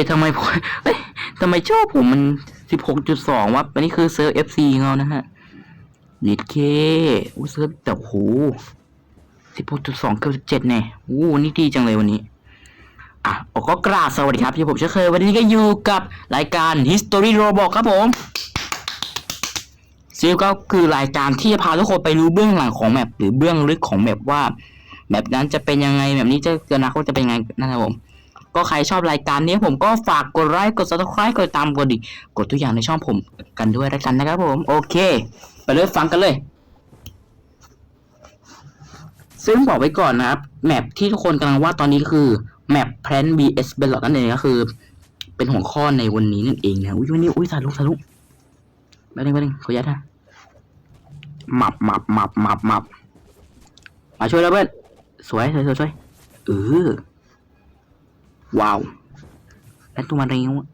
ยทำไมเอ้ยทำไมชอบผมมันสิบหกจุดสองวะอันนี้คือเซิร์ฟเอฟซีเขานะฮะนิดเคอู้เซิร์ฟแต่โหสิบหกจุดสองเกือบเจ็ดแน่อู้นนี้ดีจังเลยวันนี้อะก็กราบสวัสดีครับที่ผมเช่นเคยวันนี้ก็อยู่กับรายการ History Robot ครับผมซึ่งก็คือรายการที่จะพาทุกคนไปรู้เบื้องหลังของแมปหรือเบื้องลึกของแมปว่าแมปนั้นจะเป็นยังไงแบบนี้จะอนาคตจะเป็นยังไงนะครับผม ก็ใครชอบรายการนี้ผมก็ฝากกดไลค์กด subscribe กดตามกดดิกดทุกอย่างในช่องผมกันด้วยแล้วกันนะครับผมโอเค ไปเลยฟังกันเลย ซึ่งบอกไว้ก่อนนะครับแมปที่ทุกคนกำลังว่าตอนนี้คือแมป Plan BS b e l o t นั่นเองก็คือ เป็นหัวข้อในวันนี้นั่นเองนะอุ้ยวันนี้อุ้ยสาลุสาลุไปหนึ่งไปหนึ่งขออนุญาตนะหมับหมับหมับหมับหมับมาช่วยแล้วเพื่อนสวยสวยสวยสวยเออ ว้าวแล้วตัวมันเร็วะ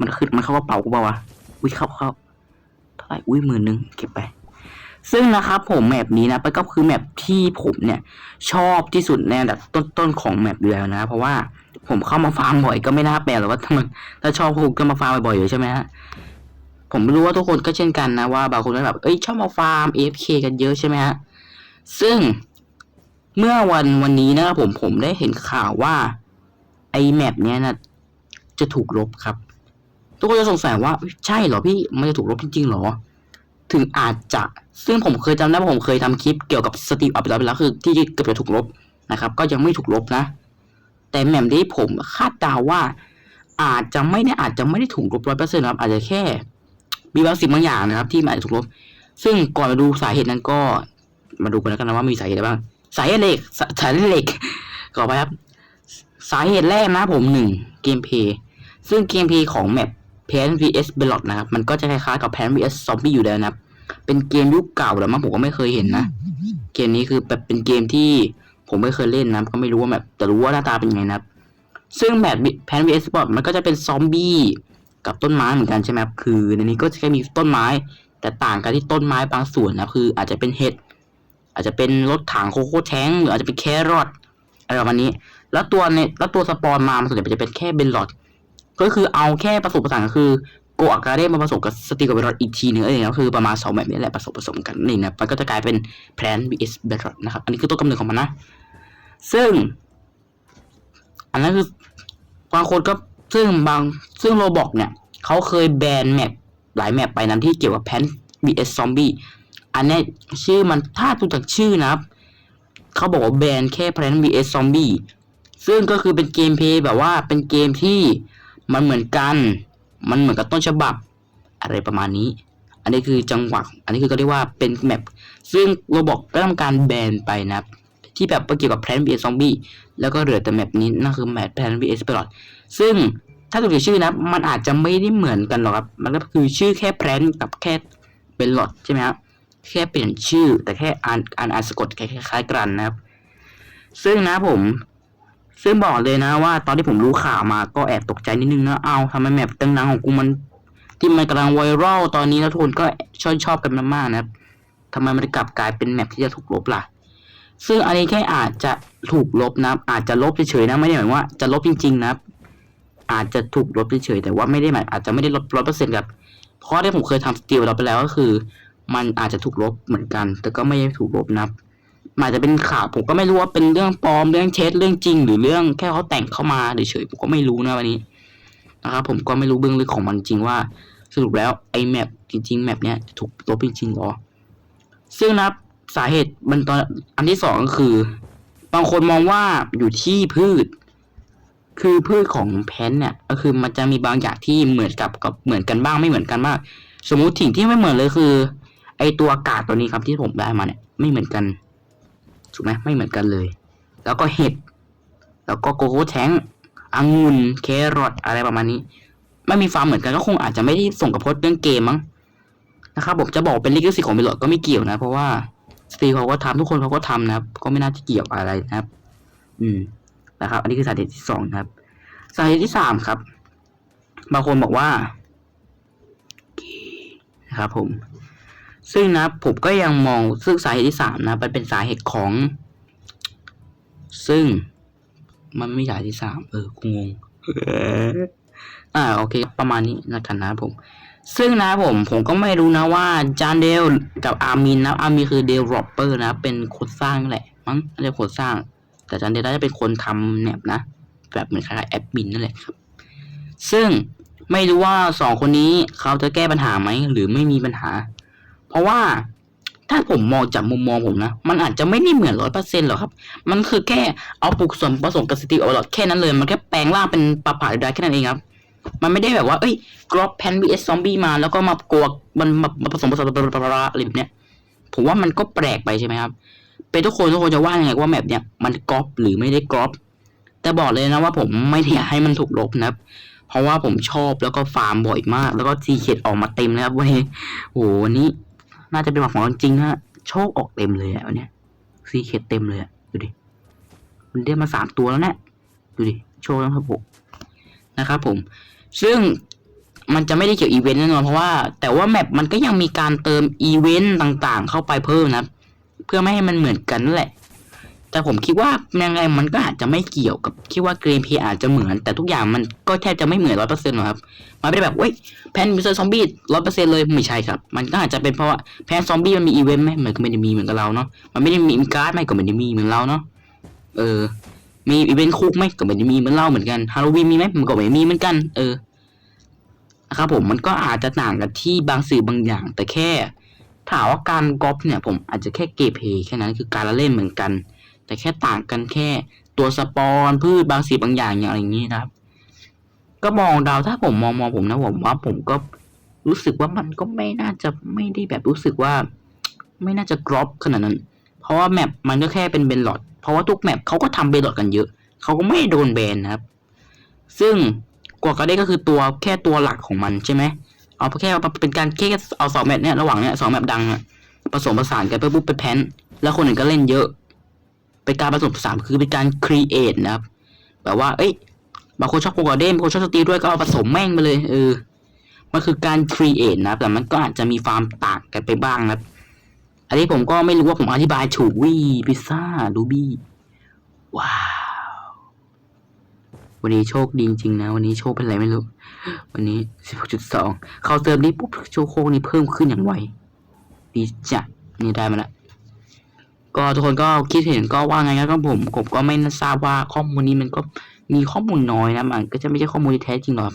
มันขึ้นมันเข้ากระเป๋ากูเปล่าวะอุ้ยเข้าเข้าเท่าไหร่อุ้ยหมื่นหนึ่งเก็บไป ซึ่งนะครับผมแมปนี้นะมันก็คือแมปที่ผมเนี่ย ชอบที่สุดในอันดับต้นๆของแมปอยู่แล้วนะ เพราะว่าผมเข้ามาฟาร์มบ่อยก็ไม่น่าแปลกหรอกว่าถ้ามันถ้าชอบผมก็มาฟาร์มบ่อยๆอยู่ใช่ไหมฮะผมรู้ว่าทุกคนก็เช่นกันนะว่าบางคนก็แบบเอ้ยชอบมาฟาร์ม AFK กันเยอะใช่ไหมฮะซึ่งเมื่อวันวันนี้นะครับผมผมได้เห็นข่าวว่า ไอแมปเนี้ยนะจะถูกลบครับ ทุกคนจะสงสัยว่าใช่เหรอพี่มันจะถูกลบจริงๆเหรอ ถึงอาจจะซึ่งผมเคยจำได้ว่าผมเคยทำคลิปเกี่ยวกับสตีฟอัพไปแล้วไปแล้วคือที่เกือบจะถูกลบนะครับ ก็ยังไม่ถูกลบนะ แต่แมปนี้ผมคาดเดาว่า อาจจะไม่ได้อาจจะไม่ได้ถูกลบร้อยเปอร์เซ็นต์ครับอาจจะแค่มีบางสิ่งบางอย่างนะครับ ที่มันอาจจะถูกลบ ซึ่งก่อนมาดูสาเหตุนั้นก็มาดูกันแล้วกันนะว่ามีสาเหตุอะไรบ้าง สาเหตุเหล็กสาสาเหตุเหล็กขอไปครับ สาเหตุแรกนะผมหนึ่งเกมเพย์ซึ่งเกมเพย์ของแมป Plan vs b e l o t นะครับ มันก็จะคล้ายๆกับ Plan vs Zombie อยู่แล้วนะครับ เป็นเกมยุคเก่าแล้วมั้งผมก็ไม่เคยเห็นนะ เกมนี้คือแบบเป็นเกมที่ผมไม่เคยเล่นนะก็ไม่รู้ว่าแบบแต่รู้ว่าหน้าตาเป็นยังไงนะครับ ซึ่งแบบ Plan vs b e l o t มันก็จะเป็นซอมบี้กับต้นไม้เหมือนกันใช่ไหมครับ คือในนี้ก็จะแค่มีต้นไม้ แต่ต่างกันที่ต้นไม้บางส่วนนะคือ อาจจะเป็นเห็ดอาจจะเป็นรถถังโคโค่แทงหรืออาจจะเป็นแครอทอะไรประมาณนี้ แล้วตัวในแล้วตัวสปอนมามันส่วนใหญ่จะเป็นแค่เบนลอดก็คือเอาแค่ผสมผสานก็คือโกอาการ์เดมาผสมกับสตีกับเบนลอดอีกทีหนึงเองก็คือประมาณสองแบบนี้แหละผสมผสมกันนี่นะมันก็จะกลายเป็นแพลน vs เบนลอดนะครับ อันนี้คือต้นกำเนิดของมันนะ ซึ่ง อันนั้นคือบางคนก็ซึ่งบางซึ่งโรบอกเนี่ยเขาเคยแบนแมปหลายแมปไปนั้นที่เกี่ยวกับแพน vs zombie อันนี้ชื่อมันถ้าดูจากชื่อนะครับเขาบอกว่าแบนแค่ Plant vs Zombie ซึ่งก็คือเป็นเกมเพย์แบบว่าเป็นเกมที่มันเหมือนกัน มันเหมือนกับต้นฉบับอะไรประมาณนี้ อันนี้คือจังหวะ อันนี้คือก็เรียกว่าเป็นแมป ซึ่งเราบอกก็ทำการแบนไปนะครับที่แบบเกี่ยวกับ Plant vs Zombie แล้วก็เหลือแต่แมปนี้นั่นคือแมป Plant vs Pelot ซึ่งถ้าดูจากชื่อนะ มันอาจจะไม่ได้เหมือนกันหรอกครับ มันก็คือชื่อแค่ Plant กับแค่เป็นหลอดใช่ไหมครับ แค่เปลี่ยนชื่อแต่แค่อ่านอ่านอ่านสะกดคล้ายๆกันนะครับ ซึ่งนะผม ซึ่งบอกเลยนะว่า ตอนที่ผมรู้ข่าวมาก็แอบตกใจนิดนึงนะเอาทำไมแมปตึงนังของกูมัน ที่มันกำลังไวรัลตอนนี้แล้วทุกคนก็ชอบชอบกันมากๆนะครับทำไมมันกลับกลายเป็นแมปที่จะถูกลบล่ะ ซึ่งอันนี้แค่อาจจะถูกลบนะอาจจะลบเฉยๆนะไม่ได้หมายว่าจะลบจริง ๆ นะอาจจะถูกลบเฉยๆแต่ว่าไม่ได้หมายอาจจะไม่ได้ลบร้อยเปอร์เซ็นต์ครับเพราะที่ผมเคยทำสติลเราไปแล้วก็คือ มันอาจจะถูกลบเหมือนกัน แต่ก็ไม่ได้ถูกลบนะครับ อาจจะเป็นข่าวผมก็ไม่รู้ว่าเป็นเรื่องปลอมเรื่องเท็จเรื่องจริง หรือเรื่องแค่เขาแต่งเข้ามาเฉยๆผมก็ไม่รู้นะวันนี้นะครับผมก็ไม่รู้เบื้องลึกของมันจริงว่า สรุปแล้วไอ้แมปจริงๆแมปเนี้ยถูกลบจริงๆหรอ ซึ่งนับสาเหตุมันตอนอันที่สองก็คือ บางคนมองว่าอยู่ที่พืช คือพืชของแพนเนี่ย ก็คือมันจะมีบางอย่างที่เหมือนกับกับเหมือนกันบ้างไม่เหมือนกันบ้างสมมุติสิ่งที่ไม่เหมือนเลยคือ ไอตัวอากาศตัวนี้ครับที่ผมได้มาเนี่ยไม่เหมือนกัน ถูกไหมไม่เหมือนกันเลย แล้วก็เห็ด แล้วก็โกโก้แท้งองุ่นแครอทอะไรประมาณนี้ ไม่มีฟาร์มเหมือนกันก็คงอาจจะไม่ได้ส่งกับพจน์เรื่องเกมมั้งนะครับผมจะบอกเป็นลิขสิทธิ์ของเบลอดก็ไม่เกี่ยวนะ เพราะว่าสตรีเขาก็ทำทุกคนเขาก็ทำนะครับ ก็ไม่น่าจะเกี่ยวอะไรนะครับ อืมนะครับ อันนี้คือสาเหตุที่สองนะครับ สาเหตุที่สามครับ บางคนบอกว่านะครับผม ซึ่งนะผมก็ยังมองซึ่งสาเหตุที่สามนะมันเป็นสาเหตุของ ซึ่ง มันไม่ใช่สาเหตุที่สามเออกูงงอ่าโอเค ประมาณนี้แล้วกันนะครับผม ซึ่งนะผมผมก็ไม่รู้นะว่าจานเดลกับอาร์มินนะอาร์มินคือเดลรอปเปอร์นะ เป็นคนสร้างนั่นแหละ มั้งน่าจะคนสร้าง แต่จานเดลน่าจะเป็นคนทำแนบนะ แบบเหมือนคล้ายๆแอดมินนั่นแหละครับ ซึ่งไม่รู้ว่าสองคนนี้เขาจะแก้ปัญหาไหมหรือไม่มีปัญหา เพราะว่าถ้าผมมองจากมุมมองผมนะ มันอาจจะไม่ได้เหมือนร้อยเปอร์เซ็นต์หรอกครับ มันคือแค่เอาปลูกส่วนผสมกับสตีลออลแค่นั้นเลย มันแค่แปลงร่างเป็นปลาผาได้แค่นั้นเองครับ มันไม่ได้แบบว่า เอ้ยกรอบแพน vs ซอมบี้มาแล้วก็มากลัวมันมาผสมผสมอะไรแบบเนี้ย ผมว่ามันก็แปลกไปใช่ไหมครับ เป็นทุกคนทุกคนจะว่ายังไงว่าแมปเนี้ยมันกรอบหรือไม่ได้กรอบ แต่บอกเลยนะว่าผมไม่ได้อยากให้มันถูกลบนะครับเพราะว่าผมชอบแล้วก็ฟาร์มบ่อยมาก แล้วก็ซีเคดออกมาเต็มนะครับวันนี้โอ้โหวันนี้ น่าจะเป็นหมัดของจริงฮะ โชคออกเต็มเลยอะวันนี้ซีเคดเต็มเลยอะ ดูดิ มันได้มาสามตัวแล้วเนี่ยดูดิ โชคแล้วครับผมนะครับผม ซึ่งมันจะไม่ได้เกี่ยวอีเวนต์แน่นอนเพราะว่า แต่ว่าแมปมันก็ยังมีการเติมอีเวนต์ต่างๆ เข้าไปเพิ่มนะ เพื่อไม่ให้มันเหมือนกันนั่นแหละ แต่ผมคิดว่ายังไงมันก็อาจจะไม่เกี่ยวกับคิดว่าเกมเพย์อาจจะเหมือน แต่ทุกอย่างมันก็แทบจะไม่เหมือนร้อยเปอร์เซ็นต์หรอกครับ มันไม่ได้แบบเว้ยแพนมิเซอร์ซอมบี้ร้อยเปอร์เซ็นต์เลยไม่ใช่ครับ มันก็อาจจะเป็นเพราะว่าแพนซอมบี้มันมีอีเวนต์ไหมมันก็ไม่ได้มีเหมือนกับเราเนาะมันไม่ได้มีการ์ดไหมก็ไม่ได้มีเหมือนเราเนาะเออ มีอีเวนต์คุกไหมก็ไม่ได้มีเหมือนเราเหมือนกันฮาโลวีนมีไหมมันก็ไม่มีเหมือนกัน เออนะครับผมมันก็อาจจะต่างกันที่บางสื่อบางอย่าง แต่แค่ถามว่าการก๊อปเนี่ยผมอาจจะแค่เกมเพย์แค่นั้นคือการละเล่นเหมือนกัน แต่แค่ต่างกันแค่ตัวสปอนพืชบางสิ่งบางอย่างอย่างอะไรอย่างนี้นะครับ ก็มองดาวถ้าผมมองมองผมนะผมว่าผมก็รู้สึกว่ามันก็ไม่น่าจะไม่ได้แบบรู้สึกว่า ไม่น่าจะกรอบขนาดนั้น เพราะว่าแมปมันก็แค่เป็นเบนหลอดเพราะว่าทุกแมปเขาก็ทำเบนหลอดกันเยอะเขาก็ไม่โดนแบนนะครับ ซึ่งกว่ากระเด้ก็คือตัวแค่ตัวหลักของมันใช่ไหมเอาแค่เป็นการแค่เอาสองแมปเนี่ยระหว่างเนี่ยสองแมปดังอะผสมผสานกันไปปุ๊บไปแพนแล้วคนอื่นก็เล่นเยอะ เป็นการผสมผสานคือเป็นการครีเอทนะครับ แบบว่า เอ้ยบางคนชอบโกกาเด้นบางคนชอบสตีด้วยก็เอาผสมแม่งไปเลยเออมันคือการครีเอทนะครับ แต่มันก็อาจจะมีความต่างกันไปบ้างนะครับ อันนี้ผมก็ไม่รู้ว่าผมอธิบายถูกวิพิซซ่าดูบี้ว้าว วันนี้โชคดีจริงนะ วันนี้โชคเป็นไรไม่รู้ วันนี้16.2เข้าเติมนี้ปุ๊บโชคโคกนี้เพิ่มขึ้นอย่างไวดีจัดนี่ได้มาล้ว ก็ทุกคนก็คิดเห็นก็ว่าไงครับผมผมก็ไม่ทราบว่าข้อมูลนี้มันก็มีข้อมูลน้อยนะมันก็จะไม่ใช่ข้อมูลที่แท้จริงหรอก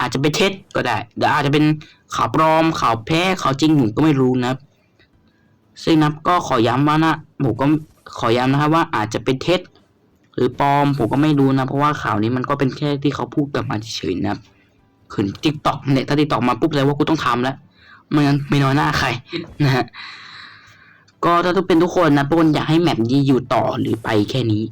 อาจจะเป็นเท็จก็ได้หรืออาจจะเป็นข่าวปลอมข่าวแพ้ข่าวจริงผมก็ไม่รู้นะซึ่งนะก็ขอย้ำว่านะผมก็ขอย้ำนะครับว่าอาจจะเป็นเท็จหรือปลอมผมก็ไม่รู้นะ เพราะว่าข่าวนี้มันก็เป็นแค่ที่เขาพูดกันมาเฉยๆนะขึ้นติ๊กต็อกเนี่ยถ้าติ๊กต็อกมาปุ๊บเลยว่ากูต้องทำแล้วไม่งั้นไม่น้อยหน้าใครนะฮะ ก็ถ้าทุกเป็นทุกคนนะทุกคนอยากให้แมปนี้อยู่ต่อหรือไปแค่นี้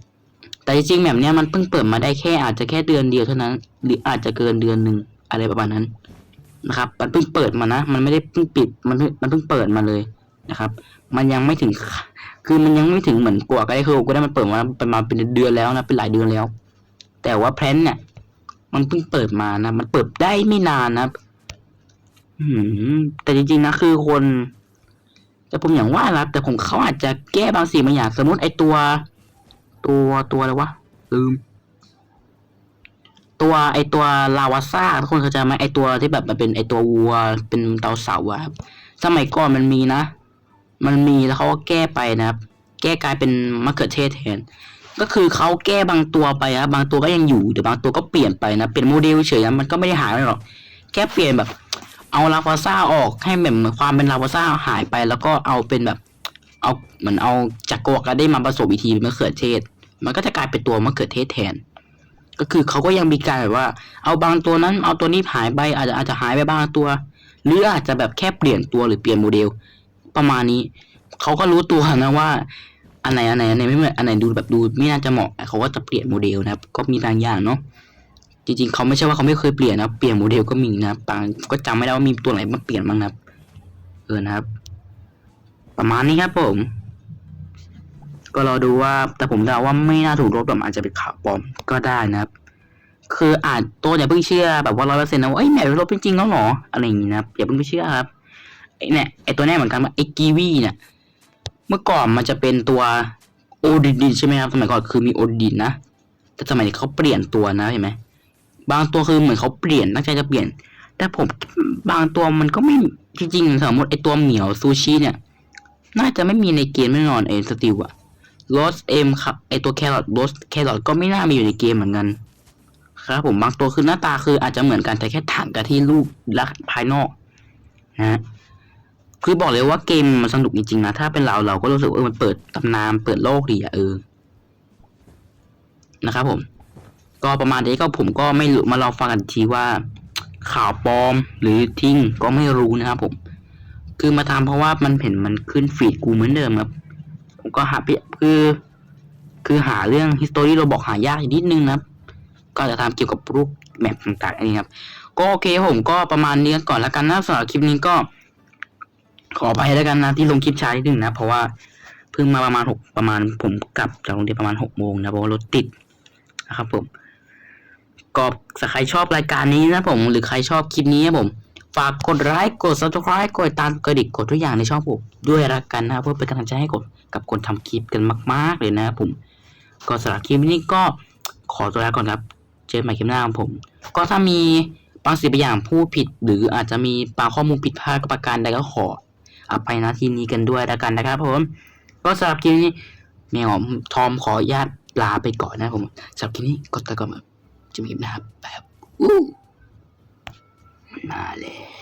แต่จริงๆแมปเนี้ยมันเพิ่งเปิดมาได้แค่อาจจะแค่เดือนเดียวเท่านั้น หรืออาจจะเกินเดือนหนึ่งอะไรประมาณนั้นนะครับ มันเพิ่งเปิดมานะ มันไม่ได้เพิ่งปิด มันมันเพิ่งเปิดมาเลยนะครับ มันยังไม่ถึง คือมันยังไม่ถึงเหมือนกว่าก็ได้คือก็ได้มันเปิดมาเประมาเป็นเดือนแล้วนะ เป็นหลายเดือนแล้ว แต่ว่าแพลนเนี่ย มันเพิ่งเปิดมานะ มันเปิดได้ไม่นานนะครับแต่จริงๆนะคือคน แต่ผมอย่างว่าละแต่ผมเขาอาจจะแก้บางสิ่งบางอย่างสมมติไอตัว ตัวตัวอะไรวะลืม ตัวไอตัวลาวาซ่าทุกคนเข้าใจไหมไอตัวที่แบบมันเป็นไอตัววัวเป็นเตาเสาอะครับสมัยก่อนมันมีนะ มันมีแล้วเขาก็แก้ไปนะครับ แก้กลายเป็นมะเขือเทศแทนก็คือเขาแก้บางตัวไปนะบางตัวก็ยังอยู่แต่บางตัวก็เปลี่ยนไปนะ เป็นโมเดลเฉยนะมันก็ไม่ได้หายไปหรอก แค่เปลี่ยนแบบ เอาลาวาซ่าออกให้แบบเหมือนความเป็นลาวาซ่าหายไป แล้วก็เอาเป็นแบบ เอาเหมือนเอาจากโกวากาได้มาผสมอีกทีมะเขือเทศ มันก็จะกลายเป็นตัวมะเขือเทศแทน ก็คือเขาก็ยังมีการแบบว่า เอาบางตัวนั้น เอาตัวนี้หายไปอาจจะอาจจะหายไปบางตัว หรืออาจจะแบบแค่เปลี่ยนตัวหรือเปลี่ยนโมเดล ประมาณนี้เขาก็รู้ตัวนะว่าอันไหนอันไหนอันไหนไม่เหมือนอันไหนดูแบบดูไม่น่าจะเหมาะเขาก็จะเปลี่ยนโมเดลนะครับ ก็มีบางอย่างเนาะ จริงๆเขาไม่ใช่ว่าเขาไม่เคยเปลี่ยนนะเปลี่ยนโมเดลก็มีนะครับางก็จำไม่ได้ว่ามีตัวไหนมาเปลี่ยนบ้างนะเออนะครับ ประมาณนี้ครับผม ก็รอดูว่า แต่ผมเดาว่าไม่น่าถูกลบหรอกอาจจะเป็นข่าวปลอมก็ได้นะครับ คืออาจตัวอย่าเพิ่งเชื่อแบบว่าร้อยเปอร์เซ็นต์นะว่าเอ้แหมลบจริงๆแล้วเหรออะไรอย่างงี้นะอย่าเพิ่งไปเชื่อครับไอ้เนี่ยไอ้ตัวเนี้ยเหมือนกันว่าไอ้กีวีเนี่ยเมื่อก่อนมันจะเป็นตัวโอดินใช่ไหมครับสมัยก่อนคือมีโอดินนะแต่สมัยนี้เขาเปลี่ยนตัวนะเห็นไหม บางตัวคือเหมือนเขาเปลี่ยนตั้งใจจะเปลี่ยน แต่ผมบางตัวมันก็ไม่จริงๆสมมติไอตัวเหมียวซูชิเนี่ย น่าจะไม่มีในเกมแน่นอนไอสติลอะโรสเอ็มครับไอตัวแครอทโรสแครอทก็ไม่น่ามีอยู่ในเกมเหมือนกันครับผมบางตัวคือหน้าตาคืออาจจะเหมือนกันแต่แค่ต่างกันที่รูปลักษณ์ภายนอกนะฮะคือบอกเลยว่าเกมมันสนุกจริงๆนะถ้าเป็นเราเราก็รู้สึกว่ามันเปิดตำนานเปิดโลกดีอะเออนะครับผม ก็ประมาณนี้ก็ผมก็ไม่รู้มาลองฟังกันทีว่า ข่าวปลอมหรือทิ้งก็ไม่รู้นะครับผม คือมาทำเพราะว่ามันเห็นมันขึ้นฟีดกูเหมือนเดิมครับผมก็หาเปคือ คือหาเรื่อง history เราบอกหายากนิดนึงนะครับ ก็จะทำเกี่ยวกับรูปแมปต่างๆอันนี้ครับ ก็โอเคผมก็ประมาณนี้ก่อนแล้วกันนะสำหรับคลิปนี้ก็ขอไปแล้วกันนะที่ลงคลิปช้านิดนึงนะ เพราะว่าเพิ่งมาประมาณหกประมาณผมกลับจากโรงเรียนประมาณหกโมงนะเพราะว่ารถติดนะครับผม ก็ถ้าใครชอบรายการนี้นะผม หรือใครชอบคลิปนี้นะผม ฝากกดไลค์กด subscribe กดตามกระดิ่งกดทุกอย่างในช่องผมด้วยละกันนะเพื่อเป็นกำลังใจให้กับกับคนทำคลิปกันมาก ๆเลยนะผม ก็สำหรับคลิปนี้ก็ขอตัวลาก่อนครับ เจอใหม่คลิปหน้าของผม ก็ถ้ามีบางสิ่งบางอย่างพูดผิด หรืออาจจะมีบางข้อมูลผิดพลาดประการใดก็ขออภัยนะที่นี้กันด้วยและกันนะครับผมก็สำหรับคลิปนี้แมวทอมขออนุญาตลาไปก่อนนะผมสำหรับคลิปนี้ก็ตะก่อน แบบจะมีคลิปหน้าแบบอู้มันมาแล้ว